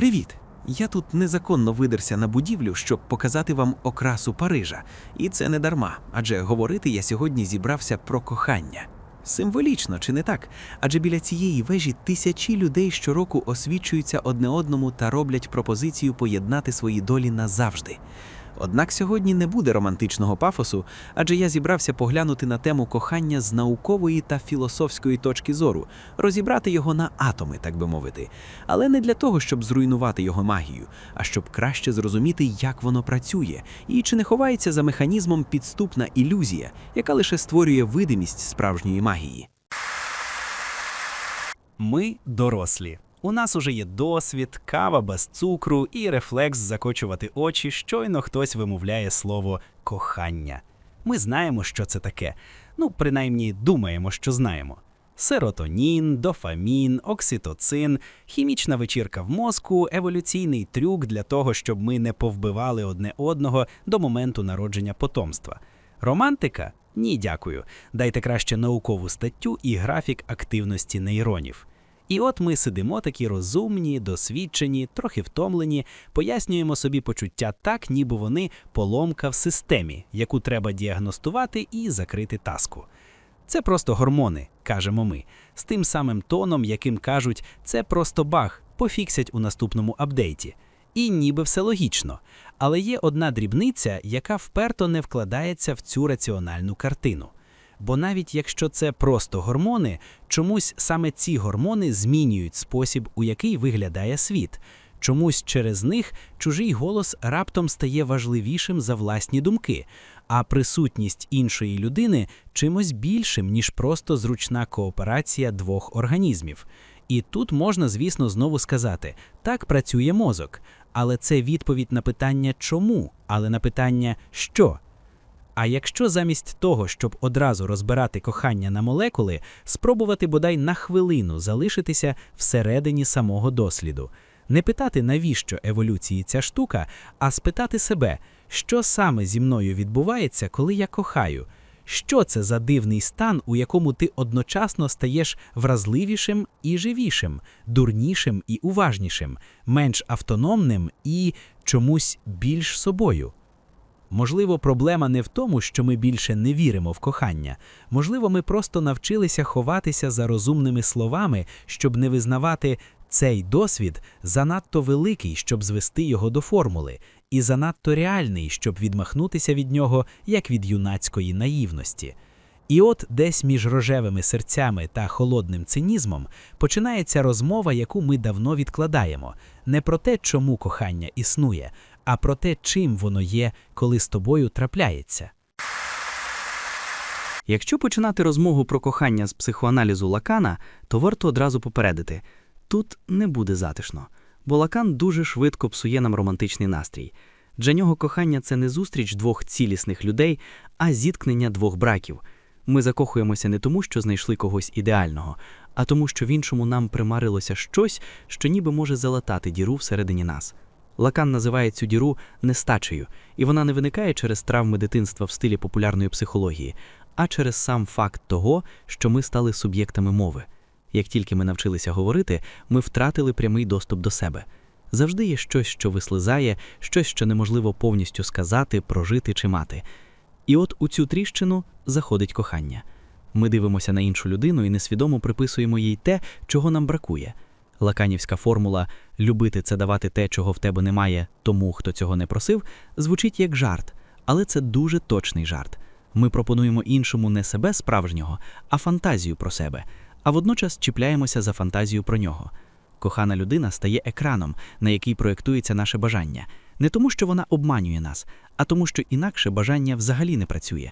Привіт! Я тут незаконно видерся на будівлю, щоб показати вам окрасу Парижа. І це не дарма, адже говорити я сьогодні зібрався про кохання. Символічно, чи не так? Адже біля цієї вежі тисячі людей щороку освічуються одне одному та роблять пропозицію поєднати свої долі назавжди. Однак сьогодні не буде романтичного пафосу, адже я зібрався поглянути на тему кохання з наукової та філософської точки зору, розібрати його на атоми, так би мовити. Але не для того, щоб зруйнувати його магію, а щоб краще зрозуміти, як воно працює, і чи не ховається за механізмом підступна ілюзія, яка лише створює видимість справжньої магії. Ми дорослі. У нас уже є досвід, кава без цукру і рефлекс закочувати очі, щойно хтось вимовляє слово кохання. Ми знаємо, що це таке. Ну, принаймні, думаємо, що знаємо. Серотонін, дофамін, окситоцин, хімічна вечірка в мозку, еволюційний трюк для того, щоб ми не повбивали одне одного до моменту народження потомства. Романтика? Ні, дякую. Дайте краще наукову статтю і графік активності нейронів. І от ми сидимо такі розумні, досвідчені, трохи втомлені, пояснюємо собі почуття так, ніби вони поломка в системі, яку треба діагностувати і закрити таску. Це просто гормони, кажемо ми, з тим самим тоном, яким кажуть, це просто баг, пофіксять у наступному апдейті. І ніби все логічно. Але є одна дрібниця, яка вперто не вкладається в цю раціональну картину. Бо навіть якщо це просто гормони, чомусь саме ці гормони змінюють спосіб, у який виглядає світ. Чомусь через них чужий голос раптом стає важливішим за власні думки, а присутність іншої людини чимось більшим, ніж просто зручна кооперація двох організмів. І тут можна, звісно, знову сказати: так працює мозок, але це відповідь на питання чому, але на питання що. А якщо замість того, щоб одразу розбирати кохання на молекули, спробувати бодай на хвилину залишитися всередині самого досліду, не питати, навіщо еволюції ця штука, а спитати себе, що саме зі мною відбувається, коли я кохаю. Що це за дивний стан, у якому ти одночасно стаєш вразливішим і живішим, дурнішим і уважнішим, менш автономним і чомусь більш собою? Можливо, проблема не в тому, що ми більше не віримо в кохання. Можливо, ми просто навчилися ховатися за розумними словами, щоб не визнавати цей досвід занадто великий, щоб звести його до формули, і занадто реальний, щоб відмахнутися від нього, як від юнацької наївності. І от десь між рожевими серцями та холодним цинізмом починається розмова, яку ми давно відкладаємо, не про те, чому кохання існує, а про те, чим воно є, коли з тобою трапляється. Якщо починати розмову про кохання з психоаналізу Лакана, то варто одразу попередити тут не буде затишно, бо Лакан дуже швидко псує нам романтичний настрій. Для нього кохання це не зустріч двох цілісних людей, а зіткнення двох браків. Ми закохуємося не тому, що знайшли когось ідеального, а тому, що в іншому нам примарилося щось, що ніби може залатати діру всередині нас. Лакан називає цю діру нестачею, і вона не виникає через травми дитинства в стилі популярної психології, а через сам факт того, що ми стали суб'єктами мови. Як тільки ми навчилися говорити, ми втратили прямий доступ до себе. Завжди є щось, що вислизає, щось, що неможливо повністю сказати, прожити чи мати. І от у цю тріщину заходить кохання. Ми дивимося на іншу людину і несвідомо приписуємо їй те, чого нам бракує. Лаканівська формула любити це давати те, чого в тебе немає, тому хто цього не просив, звучить як жарт, але це дуже точний жарт. Ми пропонуємо іншому не себе справжнього, а фантазію про себе, а водночас чіпляємося за фантазію про нього. Кохана людина стає екраном, на який проєктується наше бажання, не тому, що вона обманює нас, а тому, що інакше бажання взагалі не працює.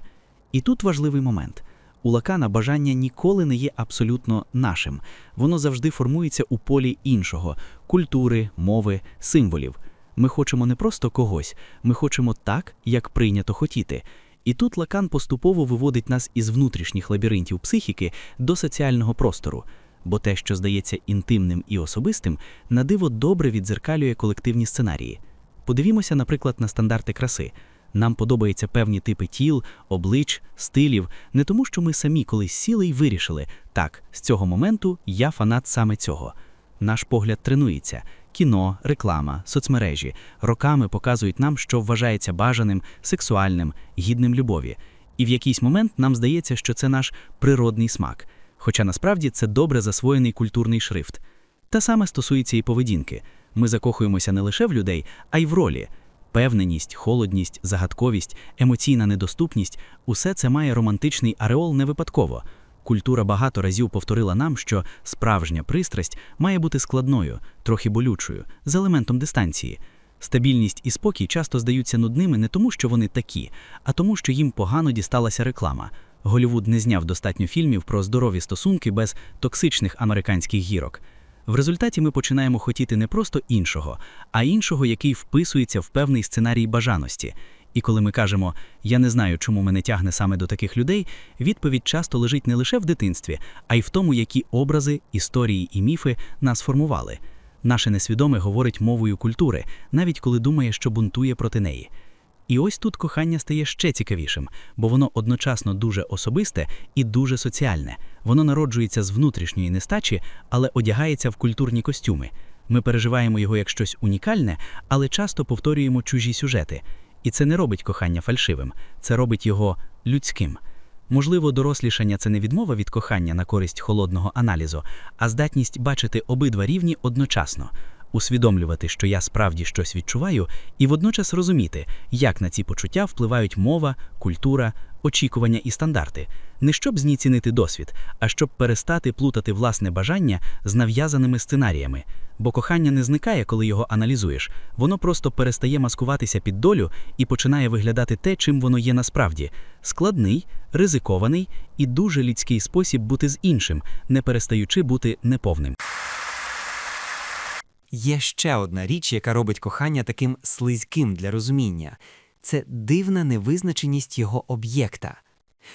І тут важливий момент. У Лакана бажання ніколи не є абсолютно нашим. Воно завжди формується у полі іншого культури, мови, символів. Ми хочемо не просто когось, ми хочемо так, як прийнято хотіти. І тут Лакан поступово виводить нас із внутрішніх лабіринтів психіки до соціального простору. Бо те, що здається інтимним і особистим, на диво добре відзеркалює колективні сценарії. Подивімося, наприклад, на стандарти краси. Нам подобаються певні типи тіл, облич, стилів, не тому, що ми самі колись сіли і вирішили, так, з цього моменту я фанат саме цього. Наш погляд тренується. Кіно, реклама, соцмережі роками показують нам, що вважається бажаним, сексуальним, гідним любові. І в якийсь момент нам здається, що це наш природний смак. Хоча насправді це добре засвоєний культурний шрифт. Та саме стосується і поведінки. Ми закохуємося не лише в людей, а й в ролі. Певненість, холодність, загадковість, емоційна недоступність усе це має романтичний ареол не випадково. Культура багато разів повторила нам, що справжня пристрасть має бути складною, трохи болючою, з елементом дистанції. Стабільність і спокій часто здаються нудними не тому, що вони такі, а тому, що їм погано дісталася реклама. Голівуд не зняв достатньо фільмів про здорові стосунки без токсичних американських гірок. В результаті ми починаємо хотіти не просто іншого, а іншого, який вписується в певний сценарій бажаності. І коли ми кажемо Я не знаю, чому мене тягне саме до таких людей, відповідь часто лежить не лише в дитинстві, а й в тому, які образи, історії і міфи нас формували. Наше несвідоме говорить мовою культури, навіть коли думає, що бунтує проти неї. І ось тут кохання стає ще цікавішим, бо воно одночасно дуже особисте і дуже соціальне. Воно народжується з внутрішньої нестачі, але одягається в культурні костюми. Ми переживаємо його як щось унікальне, але часто повторюємо чужі сюжети. І це не робить кохання фальшивим, це робить його людським. Можливо, дорослішання це не відмова від кохання на користь холодного аналізу, а здатність бачити обидва рівні одночасно, усвідомлювати, що я справді щось відчуваю, і водночас розуміти, як на ці почуття впливають мова, культура, очікування і стандарти, не щоб зніцінити досвід, а щоб перестати плутати власне бажання з нав'язаними сценаріями. Бо кохання не зникає, коли його аналізуєш, воно просто перестає маскуватися під долю і починає виглядати те, чим воно є насправді складний, ризикований і дуже людський спосіб бути з іншим, не перестаючи бути неповним. Є ще одна річ, яка робить кохання таким слизьким для розуміння це дивна невизначеність його об'єкта.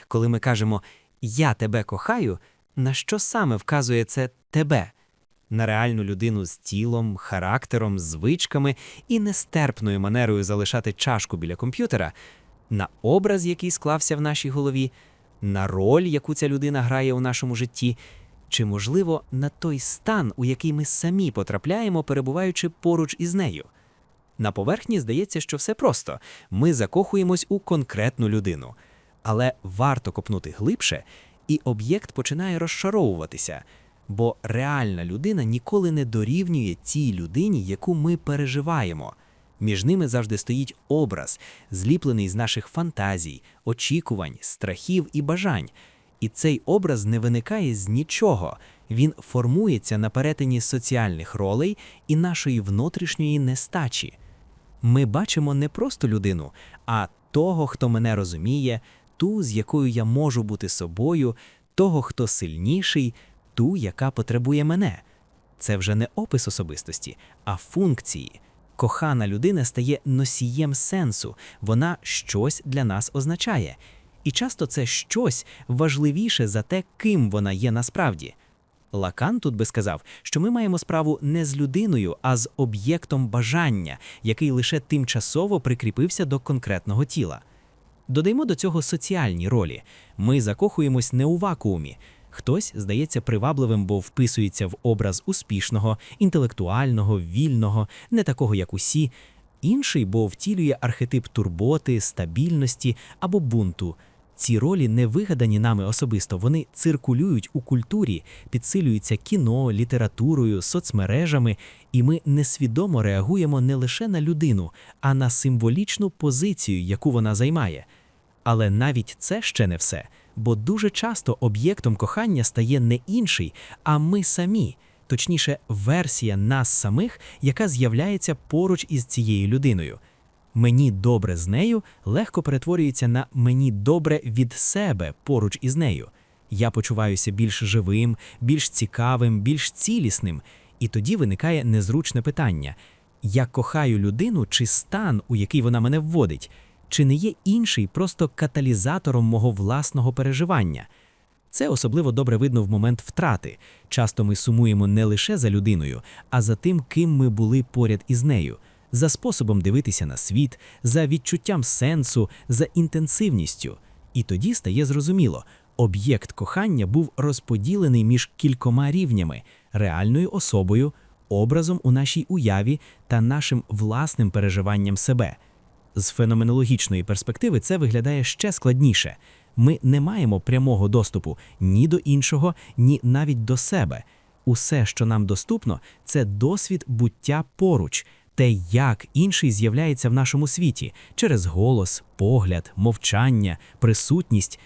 Коли ми кажемо Я тебе кохаю, на що саме вказує це тебе? На реальну людину з тілом, характером, звичками і нестерпною манерою залишати чашку біля комп'ютера, на образ, який склався в нашій голові, на роль, яку ця людина грає у нашому житті, чи, можливо, на той стан, у який ми самі потрапляємо, перебуваючи поруч із нею. На поверхні здається, що все просто ми закохуємось у конкретну людину. Але варто копнути глибше, і об'єкт починає розшаровуватися, бо реальна людина ніколи не дорівнює цій людині, яку ми переживаємо. Між ними завжди стоїть образ, зліплений з наших фантазій, очікувань, страхів і бажань. І цей образ не виникає з нічого. Він формується на перетині соціальних ролей і нашої внутрішньої нестачі. Ми бачимо не просто людину, а того, хто мене розуміє, ту, з якою я можу бути собою, того, хто сильніший, ту, яка потребує мене. Це вже не опис особистості, а функції. Кохана людина стає носієм сенсу, вона щось для нас означає. І часто це щось важливіше за те, ким вона є насправді. Лакан тут би сказав, що ми маємо справу не з людиною, а з об'єктом бажання, який лише тимчасово прикріпився до конкретного тіла. Додаймо до цього соціальні ролі. Ми закохуємось не у вакуумі. Хтось здається привабливим, бо вписується в образ успішного, інтелектуального, вільного, не такого, як усі. Інший, бо втілює архетип турботи, стабільності або бунту. Ці ролі не вигадані нами особисто, вони циркулюють у культурі, підсилюються кіно, літературою, соцмережами, і ми несвідомо реагуємо не лише на людину, а на символічну позицію, яку вона займає. Але навіть це ще не все, бо дуже часто об'єктом кохання стає не інший, а ми самі, точніше, версія нас самих, яка з'являється поруч із цією людиною. Мені добре з нею легко перетворюється на мені добре від себе поруч із нею. Я почуваюся більш живим, більш цікавим, більш цілісним. І тоді виникає незручне питання: я кохаю людину чи стан, у який вона мене вводить, чи не є інший просто каталізатором мого власного переживання? Це особливо добре видно в момент втрати. Часто ми сумуємо не лише за людиною, а за тим, ким ми були поряд із нею, за способом дивитися на світ, за відчуттям сенсу, за інтенсивністю. І тоді стає зрозуміло, об'єкт кохання був розподілений між кількома рівнями реальною особою, образом у нашій уяві та нашим власним переживанням себе. З феноменологічної перспективи це виглядає ще складніше. Ми не маємо прямого доступу ні до іншого, ні навіть до себе. Усе, що нам доступно, це досвід буття поруч, те, як інший з'являється в нашому світі через голос, погляд, мовчання, присутність.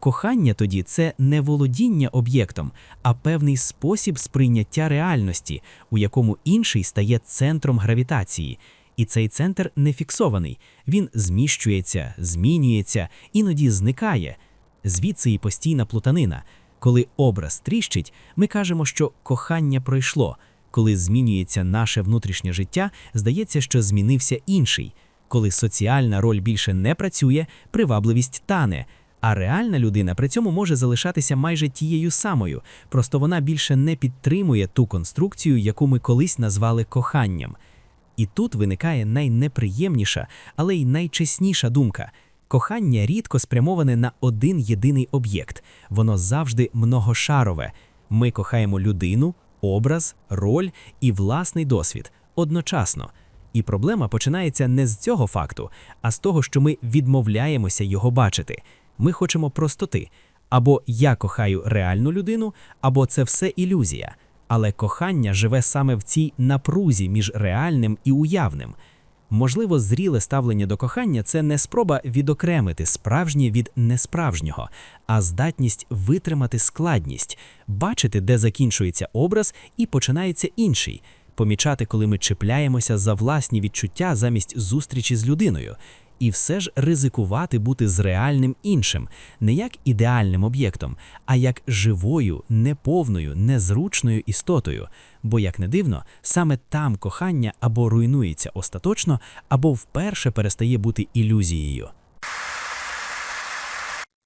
Кохання тоді це не володіння об'єктом, а певний спосіб сприйняття реальності, у якому інший стає центром гравітації. І цей центр не фіксований, він зміщується, змінюється, іноді зникає. Звідси і постійна плутанина. Коли образ тріщить, ми кажемо, що кохання пройшло. Коли змінюється наше внутрішнє життя, здається, що змінився інший. Коли соціальна роль більше не працює, привабливість тане. А реальна людина при цьому може залишатися майже тією самою, просто вона більше не підтримує ту конструкцію, яку ми колись назвали коханням. І тут виникає найнеприємніша, але й найчесніша думка. Кохання рідко спрямоване на один єдиний об'єкт, воно завжди многошарове. Ми кохаємо людину, образ, роль і власний досвід одночасно. І проблема починається не з цього факту, а з того, що ми відмовляємося його бачити. Ми хочемо простоти. Або я кохаю реальну людину, або це все ілюзія. Але кохання живе саме в цій напрузі між реальним і уявним. Можливо, зріле ставлення до кохання це не спроба відокремити справжнє від несправжнього, а здатність витримати складність, бачити, де закінчується образ і починається інший, помічати, коли ми чіпляємося за власні відчуття замість зустрічі з людиною, і все ж ризикувати бути з реальним іншим, не як ідеальним об'єктом, а як живою, неповною, незручною істотою. Бо, як не дивно, саме там кохання або руйнується остаточно, або вперше перестає бути ілюзією.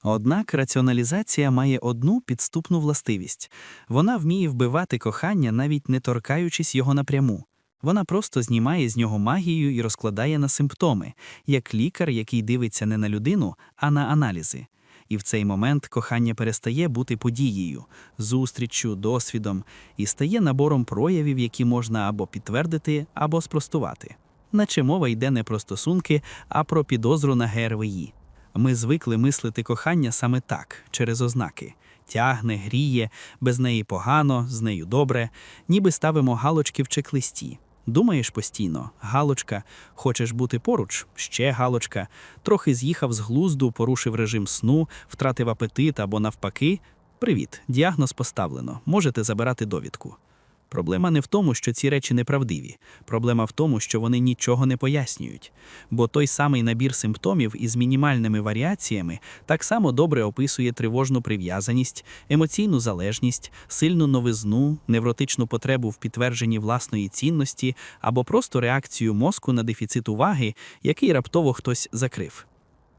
Однак раціоналізація має одну підступну властивість вона вміє вбивати кохання, навіть не торкаючись його напряму. Вона просто знімає з нього магію і розкладає на симптоми, як лікар, який дивиться не на людину, а на аналізи. І в цей момент кохання перестає бути подією, зустріччю, досвідом і стає набором проявів, які можна або підтвердити, або спростувати. Наче мова йде не про стосунки, а про підозру на ГРВІ. Ми звикли мислити кохання саме так, через ознаки. Тягне, гріє, без неї погано, з нею добре, ніби ставимо галочки в чек-листі. Думаєш постійно, галочка, хочеш бути поруч, ще галочка, трохи з'їхав з глузду, порушив режим сну, втратив апетит або навпаки. Привіт, діагноз поставлено, можете забирати довідку. Проблема не в тому, що ці речі неправдиві. Проблема в тому, що вони нічого не пояснюють. Бо той самий набір симптомів із мінімальними варіаціями так само добре описує тривожну прив'язаність, емоційну залежність, сильну новизну, невротичну потребу в підтвердженні власної цінності або просто реакцію мозку на дефіцит уваги, який раптово хтось закрив.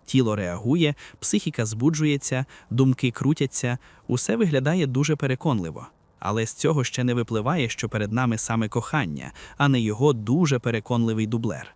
Тіло реагує, психіка збуджується, думки крутяться, усе виглядає дуже переконливо. Але з цього ще не випливає, що перед нами саме кохання, а не його дуже переконливий дублер.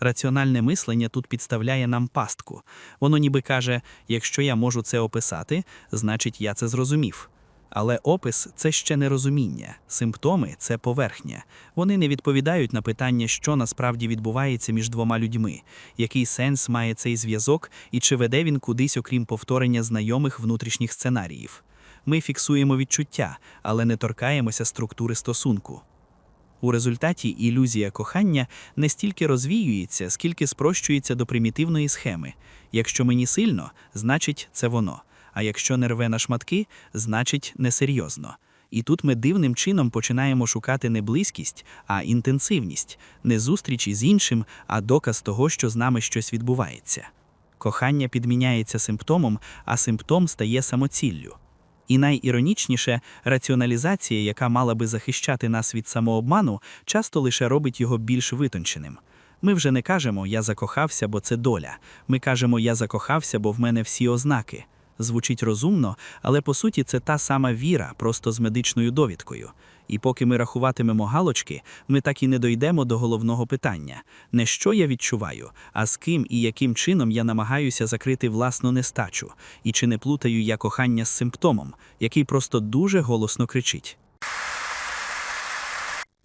Раціональне мислення тут підставляє нам пастку. Воно ніби каже: якщо я можу це описати, значить я це зрозумів. Але опис це ще не розуміння, симптоми це поверхня. Вони не відповідають на питання, що насправді відбувається між двома людьми, який сенс має цей зв'язок і чи веде він кудись, окрім повторення знайомих внутрішніх сценаріїв. Ми фіксуємо відчуття, але не торкаємося структури стосунку. У результаті ілюзія кохання не стільки розвіюється, скільки спрощується до примітивної схеми. Якщо мені сильно, значить це воно. А якщо не рве на шматки, значить несерйозно. І тут ми дивним чином починаємо шукати не близькість, а інтенсивність, не зустрічі з іншим, а доказ того, що з нами щось відбувається. Кохання підміняється симптомом, а симптом стає самоціллю. І найіронічніше, раціоналізація, яка мала би захищати нас від самообману, часто лише робить його більш витонченим. Ми вже не кажемо Я закохався, бо це доля. Ми кажемо Я закохався, бо в мене всі ознаки. Звучить розумно, але по суті це та сама віра, просто з медичною довідкою. І поки ми рахуватимемо галочки, ми так і не дойдемо до головного питання: не що я відчуваю, а з ким і яким чином я намагаюся закрити власну нестачу, і чи не плутаю я кохання з симптомом, який просто дуже голосно кричить.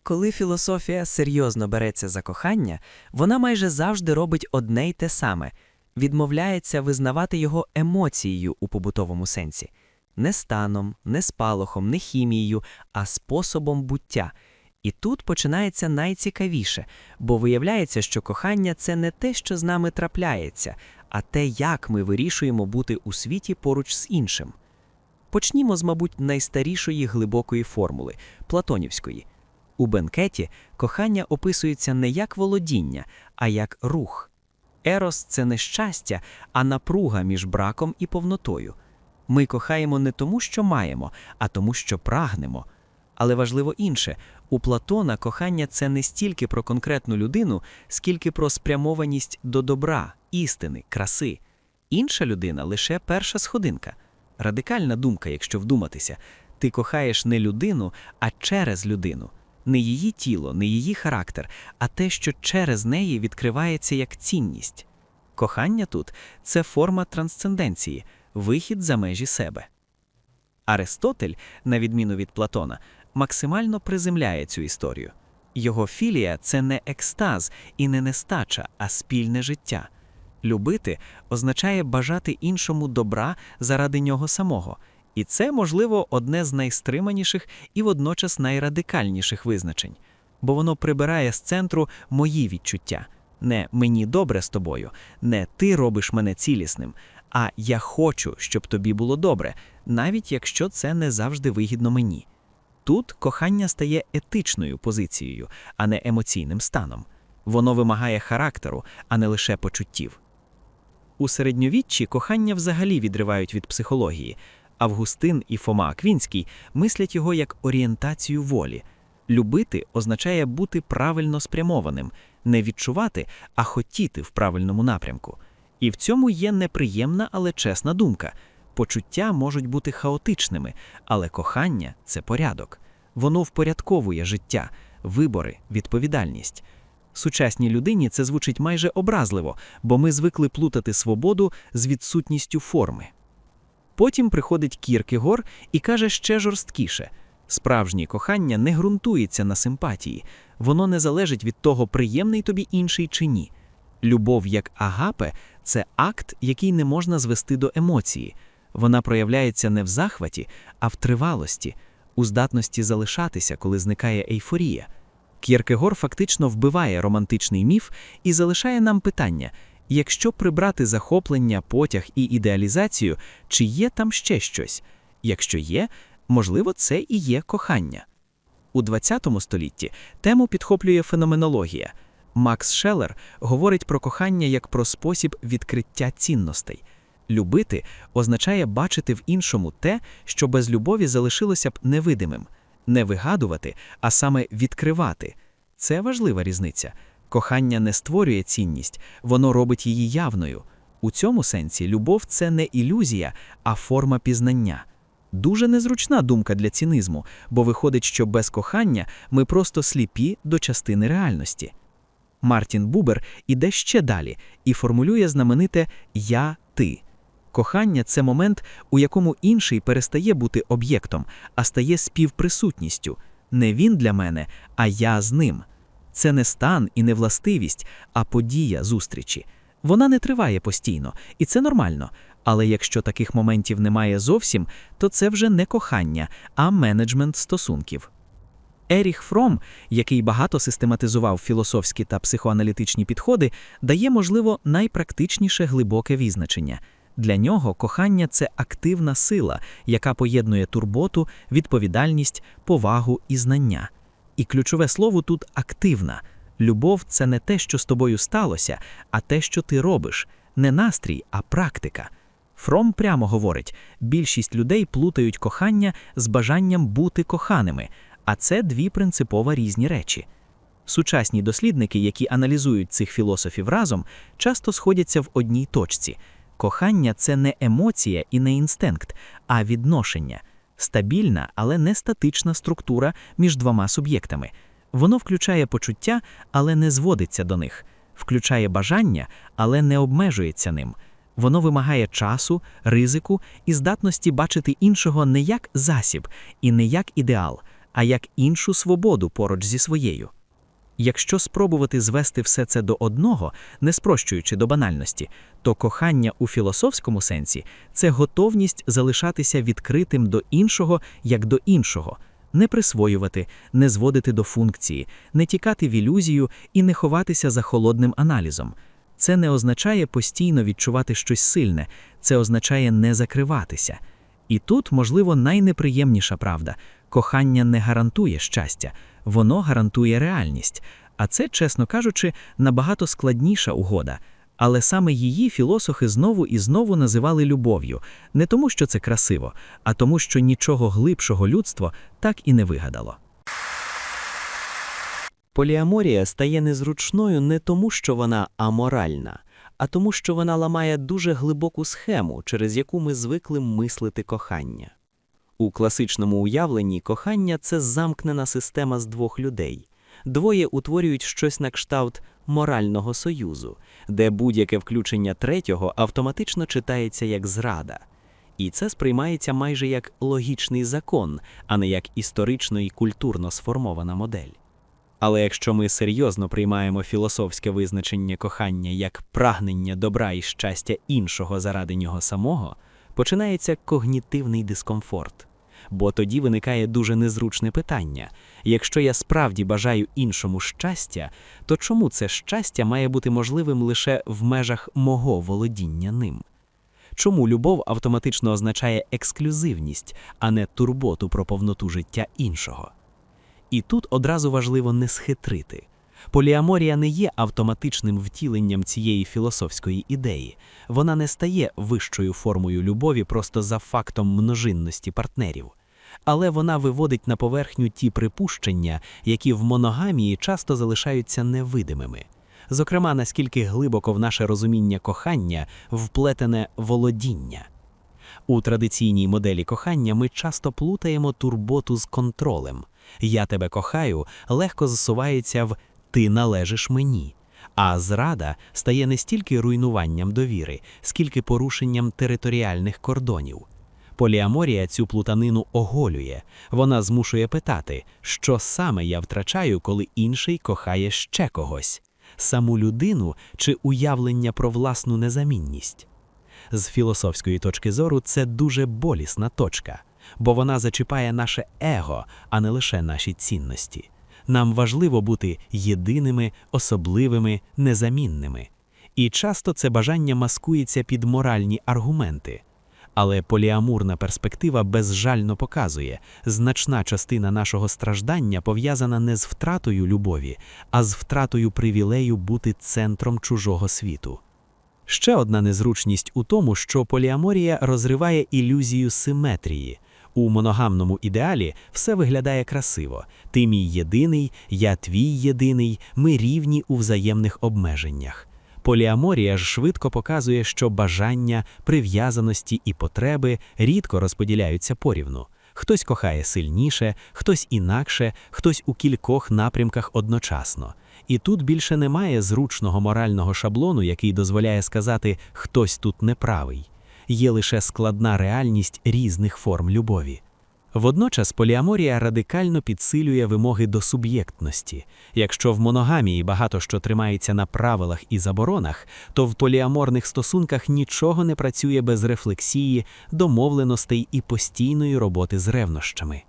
Коли філософія серйозно береться за кохання, вона майже завжди робить одне й те саме відмовляється визнавати його емоцією у побутовому сенсі, не станом, не спалахом, не хімією, а способом буття. І тут починається найцікавіше, бо виявляється, що кохання це не те, що з нами трапляється, а те, як ми вирішуємо бути у світі поруч з іншим. Почнімо з, мабуть, найстарішої глибокої формули Платонівської. У бенкеті кохання описується не як володіння, а як рух. Ерос це не щастя, а напруга між браком і повнотою. Ми кохаємо не тому, що маємо, а тому, що прагнемо. Але важливо інше у Платона кохання це не стільки про конкретну людину, скільки про спрямованість до добра, істини, краси. Інша людина лише перша сходинка. Радикальна думка, якщо вдуматися. Ти кохаєш не людину, а через людину. Не її тіло, не її характер, а те, що через неї відкривається як цінність. Кохання тут це форма трансценденції, вихід за межі себе. Аристотель, на відміну від Платона, максимально приземляє цю історію. Його філія це не екстаз і не нестача, а спільне життя. Любити означає бажати іншому добра заради нього самого. І це, можливо, одне з найстриманіших і водночас найрадикальніших визначень, бо воно прибирає з центру мої відчуття. Не мені добре з тобою, не ти робиш мене цілісним, а я хочу, щоб тобі було добре, навіть якщо це не завжди вигідно мені. Тут кохання стає етичною позицією, а не емоційним станом. Воно вимагає характеру, а не лише почуттів. У середньовіччі кохання взагалі відривають від психології. Августин і Фома Аквінський мислять його як орієнтацію волі. Любити означає бути правильно спрямованим, не відчувати, а хотіти в правильному напрямку. І в цьому є неприємна, але чесна думка. Почуття можуть бути хаотичними, але кохання це порядок. Воно впорядковує життя, вибори, відповідальність. Сучасній людині це звучить майже образливо, бо ми звикли плутати свободу з відсутністю форми. Потім приходить Кіркегор і каже ще жорсткіше: справжнє кохання не ґрунтується на симпатії, воно не залежить від того, приємний тобі інший чи ні. Любов як агапе це акт, який не можна звести до емоції. Вона проявляється не в захваті, а в тривалості, у здатності залишатися, коли зникає ейфорія. Кierkegaard фактично вбиває романтичний міф і залишає нам питання: якщо прибрати захоплення, потяг і ідеалізацію, чи є там ще щось? Якщо є, можливо, це і є кохання. У ХХ столітті тему підхоплює феноменологія. Макс Шеллер говорить про кохання як про спосіб відкриття цінностей. Любити означає бачити в іншому те, що без любові залишилося б невидимим, не вигадувати, а саме відкривати. Це важлива різниця. Кохання не створює цінність, воно робить її явною. У цьому сенсі любов це не ілюзія, а форма пізнання. Дуже незручна думка для цінизму, бо виходить, що без кохання ми просто сліпі до частини реальності. Мартін Бубер іде ще далі і формулює знамените Я ти. Кохання це момент, у якому інший перестає бути об'єктом, а стає співприсутністю. Не він для мене, а я з ним. Це не стан і не властивість, а подія зустрічі. Вона не триває постійно, і це нормально. Але якщо таких моментів немає зовсім, то це вже не кохання, а менеджмент стосунків. Еріх Фром, який багато систематизував філософські та психоаналітичні підходи, дає, можливо, найпрактичніше глибоке визначення. Для нього кохання це активна сила, яка поєднує турботу, відповідальність, повагу і знання. І ключове слово тут активна. Любов це не те, що з тобою сталося, а те, що ти робиш, не настрій, а практика. Фром прямо говорить: більшість людей плутають кохання з бажанням бути коханими, а це дві принципово різні речі. Сучасні дослідники, які аналізують цих філософів разом, часто сходяться в одній точці. Кохання це не емоція і не інстинкт, а відношення, стабільна, але не статична структура між двома суб'єктами. Воно включає почуття, але не зводиться до них, включає бажання, але не обмежується ним. Воно вимагає часу, ризику і здатності бачити іншого не як засіб і не як ідеал, а як іншу свободу поруч зі своєю. Якщо спробувати звести все це до одного, не спрощуючи до банальності, то кохання у філософському сенсі це готовність залишатися відкритим до іншого як до іншого, не присвоювати, не зводити до функції, не тікати в ілюзію і не ховатися за холодним аналізом. Це не означає постійно відчувати щось сильне, це означає не закриватися. І тут, можливо, найнеприємніша правда кохання не гарантує щастя, воно гарантує реальність. А це, чесно кажучи, набагато складніша угода. Але саме її філософи знову і знову називали любов'ю, не тому, що це красиво, а тому, що нічого глибшого людство так і не вигадало. Поліаморія стає незручною не тому, що вона аморальна, а тому, що вона ламає дуже глибоку схему, через яку ми звикли мислити кохання. У класичному уявленні кохання це замкнена система з двох людей. Двоє утворюють щось на кшталт морального союзу, де будь-яке включення третього автоматично читається як зрада. І це сприймається майже як логічний закон, а не як історично і культурно сформована модель. Але якщо ми серйозно приймаємо філософське визначення кохання як прагнення добра і щастя іншого заради нього самого, починається когнітивний дискомфорт. Бо тоді виникає дуже незручне питання: якщо я справді бажаю іншому щастя, то чому це щастя має бути можливим лише в межах мого володіння ним? Чому любов автоматично означає ексклюзивність, а не турботу про повноту життя іншого? І тут одразу важливо не схитрити. Поліаморія не є автоматичним втіленням цієї філософської ідеї. Вона не стає вищою формою любові просто за фактом множинності партнерів. Але вона виводить на поверхню ті припущення, які в моногамії часто залишаються невидимими. Зокрема, наскільки глибоко в наше розуміння кохання вплетене володіння. У традиційній моделі кохання ми часто плутаємо турботу з контролем. Я тебе кохаю легко засувається в ти належиш мені. А зрада стає не стільки руйнуванням довіри, скільки порушенням територіальних кордонів. Поліаморія цю плутанину оголює. Вона змушує питати, що саме я втрачаю, коли інший кохає ще когось саму людину чи уявлення про власну незамінність. З філософської точки зору це дуже болісна точка, бо вона зачіпає наше его, а не лише наші цінності. Нам важливо бути єдиними, особливими, незамінними. І часто це бажання маскується під моральні аргументи. Але поліамурна перспектива безжально показує, значна частина нашого страждання пов'язана не з втратою любові, а з втратою привілею бути центром чужого світу. Ще одна незручність у тому, що поліаморія розриває ілюзію симетрії. У моногамному ідеалі все виглядає красиво. Ти мій єдиний, я твій єдиний, ми рівні у взаємних обмеженнях. Поліаморія ж швидко показує, що бажання, прив'язаності і потреби рідко розподіляються порівну. Хтось кохає сильніше, хтось інакше, хтось у кількох напрямках одночасно. І тут більше немає зручного морального шаблону, який дозволяє сказати хтось тут неправий. Є лише складна реальність різних форм любові. Водночас поліаморія радикально підсилює вимоги до суб'єктності. Якщо в моногамії багато що тримається на правилах і заборонах, то в поліаморних стосунках нічого не працює без рефлексії, домовленостей і постійної роботи з ревнощами.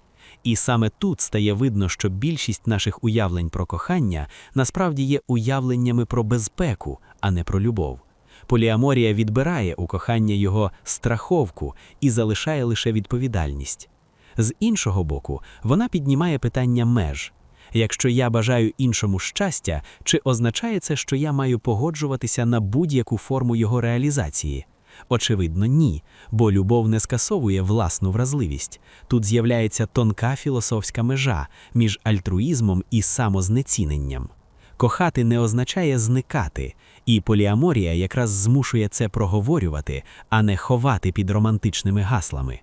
І саме тут стає видно, що більшість наших уявлень про кохання насправді є уявленнями про безпеку, а не про любов. Поліаморія відбирає у кохання його страховку і залишає лише відповідальність. З іншого боку, вона піднімає питання меж. Якщо я бажаю іншому щастя, чи означає це, що я маю погоджуватися на будь-яку форму його реалізації? Очевидно, ні, бо любов не скасовує власну вразливість. Тут з'являється тонка філософська межа між альтруїзмом і самознеціненням. Кохати не означає зникати, і поліаморія якраз змушує це проговорювати, а не ховати під романтичними гаслами.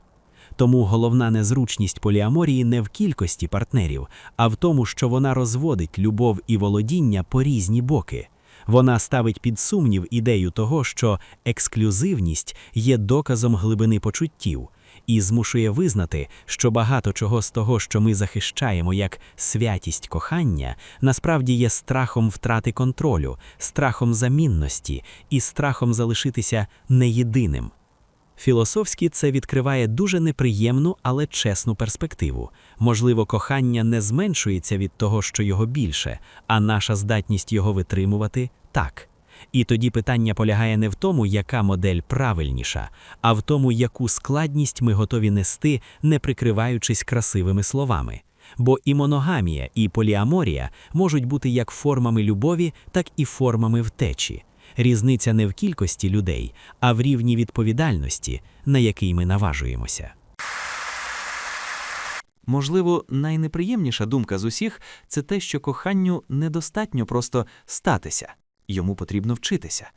Тому головна незручність поліаморії не в кількості партнерів, а в тому, що вона розводить любов і володіння по різні боки. Вона ставить під сумнів ідею того, що ексклюзивність є доказом глибини почуттів, і змушує визнати, що багато чого з того, що ми захищаємо як святість кохання, насправді є страхом втрати контролю, страхом замінності і страхом залишитися неєдиним. Філософськи це відкриває дуже неприємну, але чесну перспективу. Можливо, кохання не зменшується від того, що його більше, а наша здатність його витримувати так. І тоді питання полягає не в тому, яка модель правильніша, а в тому, яку складність ми готові нести, не прикриваючись красивими словами. Бо і моногамія, і поліаморія можуть бути як формами любові, так і формами втечі. Різниця не в кількості людей, а в рівні відповідальності, на який ми наважуємося. Можливо, найнеприємніша думка з усіх це те, що коханню недостатньо просто статися, йому потрібно вчитися.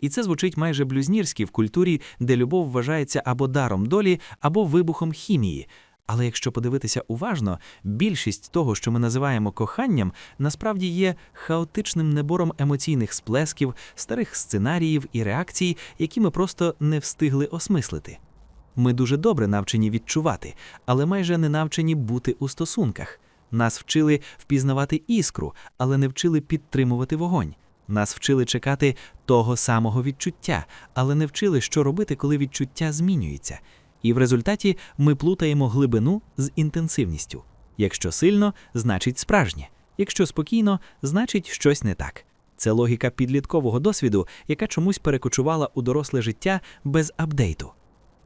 І це звучить майже блюзнірськи в культурі, де любов вважається або даром долі, або вибухом хімії. Але якщо подивитися уважно, більшість того, що ми називаємо коханням, насправді є хаотичним набором емоційних сплесків, старих сценаріїв і реакцій, які ми просто не встигли осмислити. Ми дуже добре навчені відчувати, але майже не навчені бути у стосунках. Нас вчили впізнавати іскру, але не вчили підтримувати вогонь. Нас вчили чекати того самого відчуття, але не вчили, що робити, коли відчуття змінюється. І в результаті ми плутаємо глибину з інтенсивністю. Якщо сильно, значить справжнє. Якщо спокійно, значить щось не так. Це логіка підліткового досвіду, яка чомусь перекочувала у доросле життя без апдейту.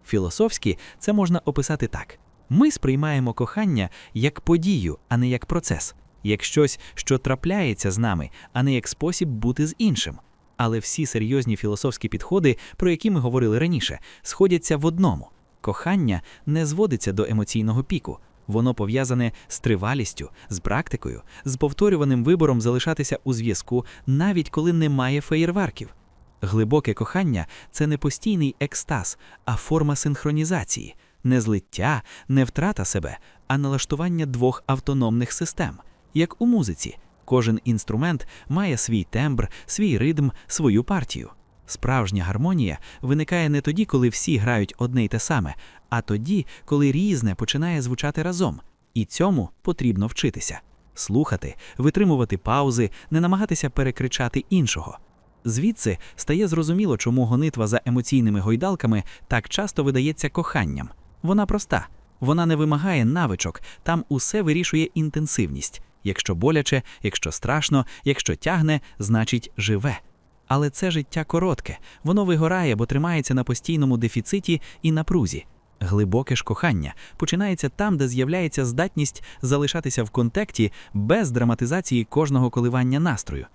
Філософськи це можна описати так: ми сприймаємо кохання як подію, а не як процес, як щось, що трапляється з нами, а не як спосіб бути з іншим. Але всі серйозні філософські підходи, про які ми говорили раніше, сходяться в одному: кохання не зводиться до емоційного піку. Воно пов'язане з тривалістю, з практикою, з повторюваним вибором залишатися у зв'язку, навіть коли немає феєрверків. Глибоке кохання це не постійний екстаз, а форма синхронізації, не злиття, не втрата себе, а налаштування двох автономних систем. Як у музиці, кожен інструмент має свій тембр, свій ритм, свою партію. Справжня гармонія виникає не тоді, коли всі грають одне й те саме, а тоді, коли різне починає звучати разом. І цьому потрібно вчитися слухати, витримувати паузи, не намагатися перекричати іншого. Звідси стає зрозуміло, чому гонитва за емоційними гойдалками так часто видається коханням. Вона проста, вона не вимагає навичок, там усе вирішує інтенсивність. Якщо боляче, якщо страшно, якщо тягне, значить живе. Але це життя коротке, воно вигорає, бо тримається на постійному дефіциті і напрузі. Глибоке ж кохання починається там, де з'являється здатність залишатися в контекті без драматизації кожного коливання настрою.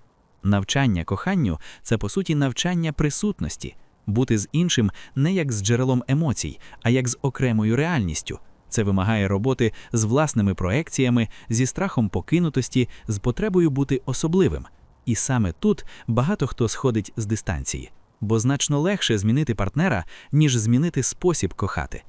Навчання коханню це по суті навчання присутності, бути з іншим не як з джерелом емоцій, а як з окремою реальністю. Це вимагає роботи з власними проекціями, зі страхом покинутості, з потребою бути особливим. І саме тут багато хто сходить з дистанції, бо значно легше змінити партнера, ніж змінити спосіб кохати.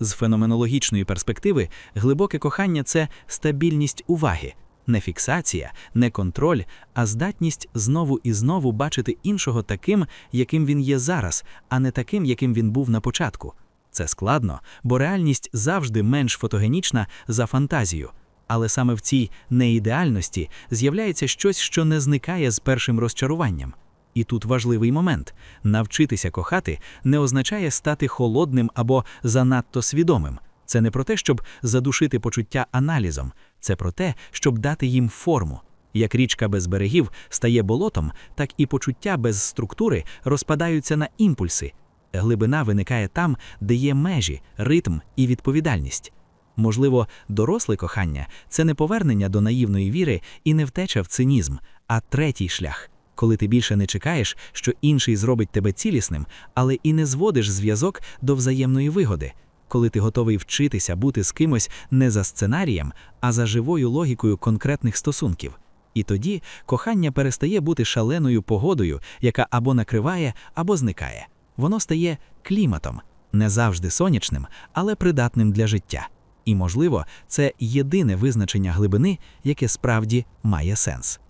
З феноменологічної перспективи, глибоке кохання це стабільність уваги, не фіксація, не контроль, а здатність знову і знову бачити іншого таким, яким він є зараз, а не таким, яким він був на початку. Це складно, бо реальність завжди менш фотогенічна за фантазію. Але саме в цій неідеальності з'являється щось, що не зникає з першим розчаруванням. І тут важливий момент навчитися кохати не означає стати холодним або занадто свідомим. Це не про те, щоб задушити почуття аналізом, це про те, щоб дати їм форму. Як річка без берегів стає болотом, так і почуття без структури розпадаються на імпульси. Глибина виникає там, де є межі, ритм і відповідальність. Можливо, доросле кохання це не повернення до наївної віри і не втеча в цинізм, а третій шлях, коли ти більше не чекаєш, що інший зробить тебе цілісним, але і не зводиш зв'язок до взаємної вигоди, коли ти готовий вчитися бути з кимось не за сценарієм, а за живою логікою конкретних стосунків. І тоді кохання перестає бути шаленою погодою, яка або накриває, або зникає. Воно стає кліматом, не завжди сонячним, але придатним для життя. І, можливо, це єдине визначення глибини, яке справді має сенс.